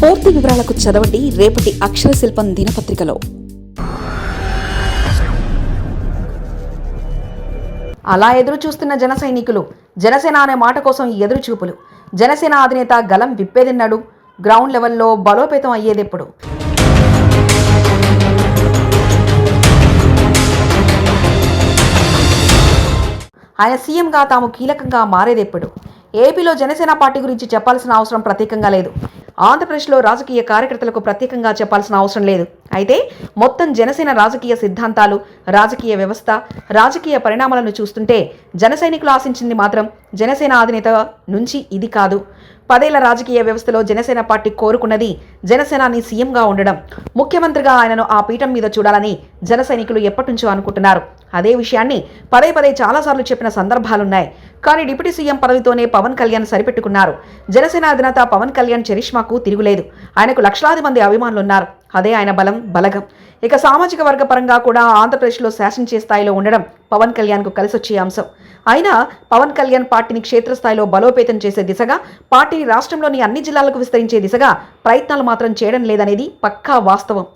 పూర్తి వివరాలకు చదవండి రేపటి అక్షర శిల్పం దినపత్రికలో. అలా ఎదురు చూస్తున్న జన సైనికులు జనసేన అనే మాట కోసం ఎదురు చూపులు. జనసేన అధినేత గలం విప్పేదిన్నాడు? గ్రౌండ్ లెవెల్లో బలోపేతం అయ్యేదెప్పుడు? ఆయన సీఎంగా తాము కీలకంగా మారేదెప్పుడు? ఏపీలో జనసేన పార్టీ గురించి చెప్పాల్సిన అవసరం ప్రత్యేకంగా లేదు. ఆంధ్రప్రదేశ్లో రాజకీయ కార్యకర్తలకు ప్రత్యేకంగా చెప్పాల్సిన అవసరం లేదు. అయితే మొత్తం జనసేన రాజకీయ సిద్ధాంతాలు రాజకీయ వ్యవస్థ రాజకీయ పరిణామాలను చూస్తుంటే జనసైనికులు ఆశించింది మాత్రం జనసేన అధినేత నుంచి ఇది కాదు. పదేళ్ళ రాజకీయ వ్యవస్థలో జనసేన పార్టీ కోరుకున్నది జనసేనాని సీఎంగా ఉండడం. ముఖ్యమంత్రిగా ఆయనను ఆ పీఠం మీద చూడాలని జన సైనికులు ఎప్పటినుంచో అనుకుంటున్నారు. అదే విషయాన్ని పదే పదే చాలాసార్లు చెప్పిన సందర్భాలున్నాయి. కానీ డిప్యూటీ సీఎం పదవితోనే పవన్ కళ్యాణ్ సరిపెట్టుకున్నారు. జనసేన అధినేత పవన్ కళ్యాణ్ చరిష్మాకు తిరుగులేదు. ఆయనకు లక్షలాది మంది అభిమానులున్నారు. అదే ఆయన బలం బలగం. ఇక సామాజిక వర్గ పరంగా కూడా ఆంధ్రప్రదేశ్లో శాసించే స్థాయిలో ఉండడం పవన్ కళ్యాణ్కు కలిసొచ్చే అంశం. అయినా పవన్ కళ్యాణ్ పార్టీని క్షేత్రస్థాయిలో బలోపేతం చేసే దిశగా పార్టీని రాష్ట్రంలోని అన్ని జిల్లాలకు విస్తరించే దిశగా ప్రయత్నాలు మాత్రం చేయడం లేదనేది పక్కా వాస్తవం.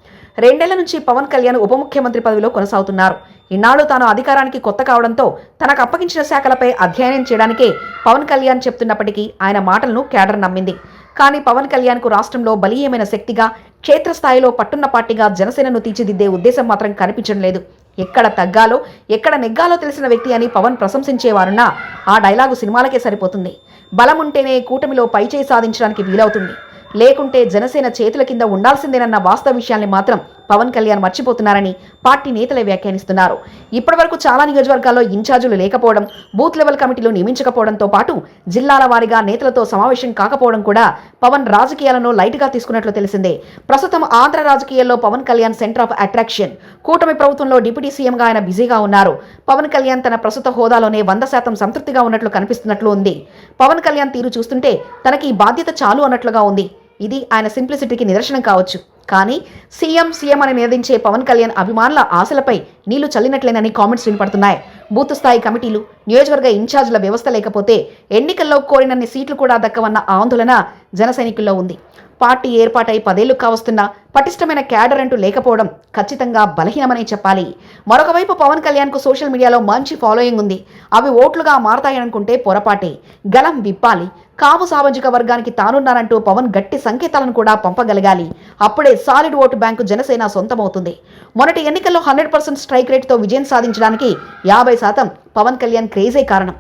రెండేళ్ళ నుంచి పవన్ కళ్యాణ్ ఉప ముఖ్యమంత్రి పదవిలో కొనసాగుతున్నారు. ఇన్నాళ్ళు తాను అధికారానికి కొత్త కావడంతో తనకు అప్పగించిన శాఖలపై అధ్యయనం చేయడానికే పవన్ కళ్యాణ్ చెప్తున్నప్పటికీ ఆయన మాటలను కేడర్ నమ్మింది. కానీ పవన్ కళ్యాణ్కు రాష్ట్రంలో బలీయమైన శక్తిగా క్షేత్రస్థాయిలో పట్టున్న పార్టీగా జనసేనను తీర్చిదిద్దే ఉద్దేశం మాత్రం కనిపించడం లేదు. ఎక్కడ తగ్గాలో ఎక్కడ నెగ్గాలో తెలిసిన వ్యక్తి అని పవన్ ప్రశంసించేవారున్నా ఆ డైలాగు సినిమాలకే సరిపోతుంది. బలం ఉంటేనే కూటమిలో పైచేయి సాధించడానికి వీలవుతుంది. లేకుంటే జనసేన చేతుల కింద ఉండాల్సిందేనన్న వాస్తవ విషయాన్ని మాత్రం పవన్ కళ్యాణ్ మర్చిపోతున్నారని పార్టీ నేతలే వ్యాఖ్యానిస్తున్నారు. ఇప్పటివరకు చాలా నియోజకవర్గాల్లో ఇన్ఛార్జీలు లేకపోవడం బూత్ లెవెల్ కమిటీలు నియమించకపోవడంతో పాటు జిల్లాల వారీగా నేతలతో సమావేశం కాకపోవడం కూడా పవన్ రాజకీయాలను లైట్గా తీసుకున్నట్లు తెలిసిందే. ప్రస్తుతం ఆంధ్ర రాజకీయాల్లో Pawan Kalyan centre of attraction. కూటమి ప్రభుత్వంలో డిప్యూటీ సీఎంగా ఆయన బిజీగా ఉన్నారు. పవన్ కళ్యాణ్ తన ప్రస్తుత హోదాలోనే వంద శాతం సంతృప్తిగా ఉన్నట్లు కనిపిస్తున్నట్లు ఉంది. పవన్ కళ్యాణ్ తీరు చూస్తుంటే తనకి ఈ బాధ్యత చాలు అన్నట్లుగా ఉంది. ఇది ఆయన సింప్లిసిటీకి నిదర్శనం కావచ్చు. కానీ సీఎం సీఎం అని నినదించే పవన్ కళ్యాణ్ అభిమానుల ఆశలపై నీళ్ళు చల్లినట్లేనని కామెంట్స్ వినపడుతున్నాయి. బూత్ స్థాయి కమిటీలు నియోజకవర్గ ఇన్ఛార్జీల వ్యవస్థ లేకపోతే ఎన్నికల్లో కోరినన్ని సీట్లు కూడా దక్కవన్న ఆందోళన జనసైనికుల్లో ఉంది. పార్టీ ఏర్పాటై పదేళ్ళు కావస్తున్నా పటిష్టమైన క్యాడర్ అంటూ లేకపోవడం ఖచ్చితంగా బలహీనమనే చెప్పాలి. మరొక వైపు పవన్ కళ్యాణ్కు సోషల్ మీడియాలో మంచి ఫాలోయింగ్ ఉంది. అవి ఓట్లుగా మారతాయనుకుంటే పొరపాటే. గలం విప్పాలి. కాపు సామాజిక వర్గానికి తానున్నారంటూ పవన్ గట్టి సంకేతాలను కూడా పంపగలగాలి. అప్పుడే సాలిడ్ ఓటు బ్యాంకు జనసేన సొంతమవుతుంది. మొన్నటి ఎన్నికల్లో హండ్రెడ్ పర్సెంట్ స్ట్రైక్ రేట్తో విజయం సాధించడానికి యాభై శాతం పవన్ కళ్యాణ్ క్రేజే కారణం.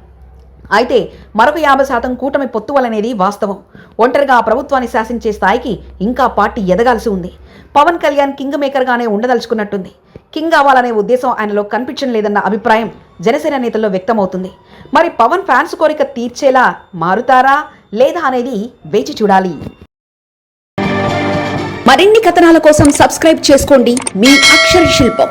అయితే మరొక యాభై శాతం కూటమి పొత్తు వలనేది వాస్తవం. ఒంటరిగా ఆ ప్రభుత్వాన్ని శాసించే స్థాయికి ఇంకా పార్టీ ఎదగాల్సి ఉంది. పవన్ కళ్యాణ్ కింగ్ మేకర్గానే ఉండదలుచుకున్నట్టుంది. కింగ్ అవ్వాలనే ఉద్దేశం ఆయనలో కనిపించడం లేదన్న అభిప్రాయం జనసేన నేతల్లో వ్యక్తమవుతుంది. మరి పవన్ ఫ్యాన్స్ కోరిక తీర్చేలా మారుతారా లేదా అనేది వేచి చూడాలి. మరిన్ని కథనాల కోసం సబ్స్క్రైబ్ చేసుకోండి మీ అక్షర శిల్పం.